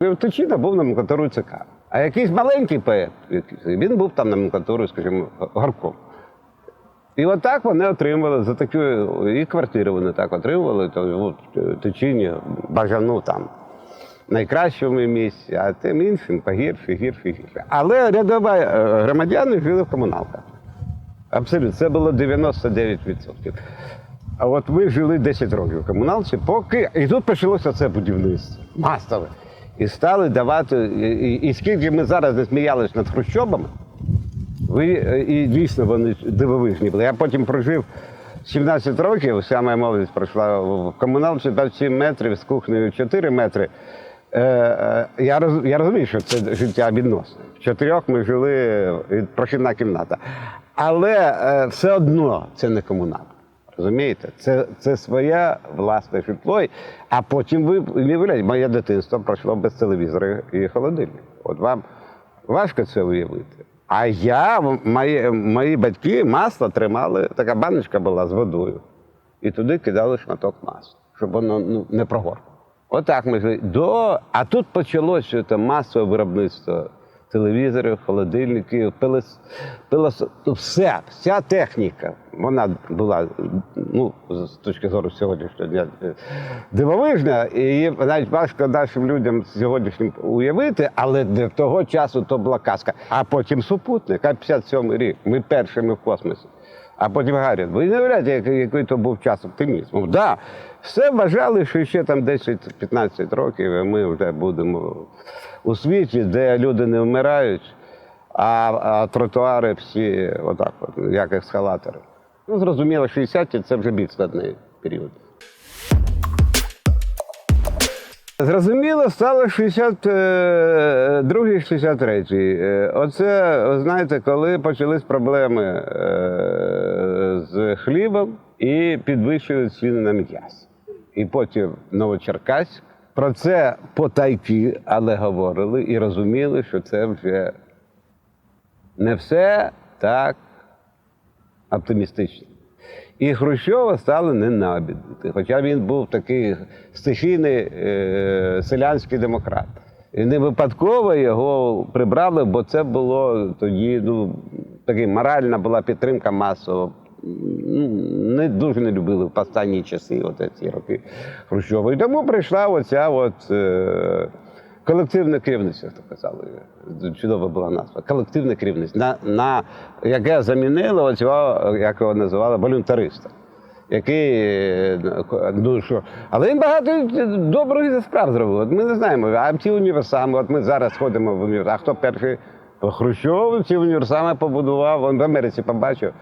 Тичина був номенклатурою ЦК. А якийсь маленький поет, він був там номенклатурою, скажімо, горком. І отак вони отримали за таку, і квартири вони так отримували, то Тичині, Бажану там найкращому місці, а тим іншим погірше, гірше, гірше. Але рядові е, громадяни жили в комуналках. Абсолютно, це було 99%. А от ми жили 10 років в комуналці, поки. І тут почалося це будівництво. Масове. І стали давати. І, і, скільки ми зараз не сміялись над хрущобами, ви, і дійсно вони дивовижні були. Я потім прожив 17 років, вся моя молодість пройшла в комуналці 27 метрів, з кухнею 4 метри. Е, е, я, роз, я розумію, що це життя відносне. В чотирьох ми жили прохідна кімната. Але е, все одно це не комуналка. Розумієте? Це, це своє власне житло. А потім ви не виявляєте, моє дитинство пройшло без телевізора і холодильника. От вам важко це уявити. А я, мої, мої батьки масло тримали, така баночка була з водою. І туди кидали шматок масла, щоб воно ну, не прогоркло. Отак ми жили. До... А тут почалося масове виробництво телевізорів, холодильників, пилос... пилос... ну, все, вся техніка. Вона була, ну, з точки зору сьогоднішнього дня, е, дивовижна. І навіть важко нашим людям сьогоднішнім уявити, але для того часу то була казка. А потім супутник, а 57 рік. Ми першими в космосі. А потім Гарріт. Ви не уявляєте, який, то був час оптимізму. Так, да, все вважали, що ще там 10-15 років і ми вже будемо у світі, де люди не вмирають, а, а тротуари всі отак, от, як ескалатори. Ну, зрозуміло, 60-ті це вже більш складний період. Зрозуміло, стало 62-й, 63-й. Е, Оце, знаєте, коли почались проблеми е, з хлібом і підвищили ціни на м'ясо. І потім Новочеркаськ. Про це потайки, але говорили і розуміли, що це вже не все так оптимістично. І Хрущова стали ненавидіти, хоча він був такий стихійний е, селянський демократ. І не випадково його прибрали, бо це було тоді ну, така моральна була підтримка масово. Не дуже не любили в останні часи, от ці роки Хрущова. І тому прийшла оця от, е, колективне керівництво, як то казали. Чудова була назва. Колективне керівництво, на, на, яке замінило оцього, як його називали, волюнтариста. Який, е, ну, що, але він багато добрих справ зробив. От ми не знаємо, а ті універсами, от ми зараз ходимо в універсам. А хто перший Хрущов ці універсами побудував, він в Америці побачив.